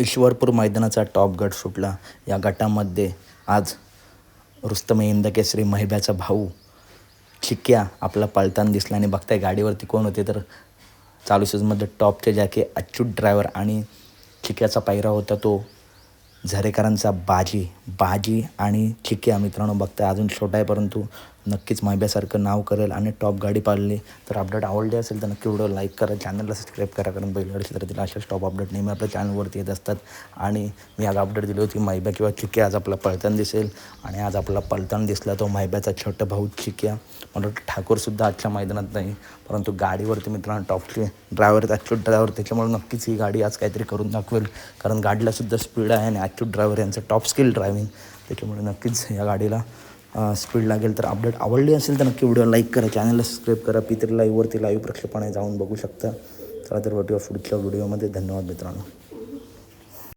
Ishwarpur मैदानाचा top गट सुटला. या गटामध्ये आज रुस्तम इंद केसरी महिब्याचा भाऊ चिक्या आपला पळताना दिसला आणि बघताय गाडीवरती कोण होते तर चालू सीझनमध्ये टॉपचे जॅके अच्युत ड्रायव्हर आणि चिक्याचा पायरा होता तो झरेकरांचा बाजी. बाजी आणि चिक्या मित्रांनो बघताय अजून छोटा आहे परंतु नक्कीच माझ्यासारखं नाव करेल आणि टॉप गाडी पाळली तर अपडेट आवडली असेल तर नक्की व्हिडिओ लाईक करा चॅनलला सबस्क्राईब करा कारण बैलगाडी तिला अशाच टॉप अपडेट नेहमी आपल्या चॅनलवरती येत असतात. आणि मी आज अपडेट दिली होती मायब्या किंवा चिक्या आज आपला पळताना दिसेल. आणि आज आपला पळताना दिसला तो मायब्याचा छोटा भाऊ चिक्या. मला ठाकूरसुद्धा आजच्या मैदानात नाही परंतु गाडीवरती मित्रांनो टॉपचे ड्रायव्हर ॲक्च्युअल ड्रायव्हर त्याच्यामुळे नक्कीच ही गाडी आज काहीतरी करून दाखवेल. कारण गाडीलासुद्धा स्पीड आहे आणि ॲक्च्युअल ड्रायव्हर यांचं टॉप स्किल ड्रायव्हिंग त्याच्यामुळे नक्कीच या गाडीला स्पीड लागेल तर अपडेट आवडली असेल तर नक्की व्हिडिओ लाईक करा चॅनलला सबस्क्राईब करा पितरी लाईव्हवरती लाईव्ह प्रक्षेपणे जाऊन बघू शकता. चला तर भेटूया पुढच्या व्हिडिओमध्ये धन्यवाद मित्रांनो.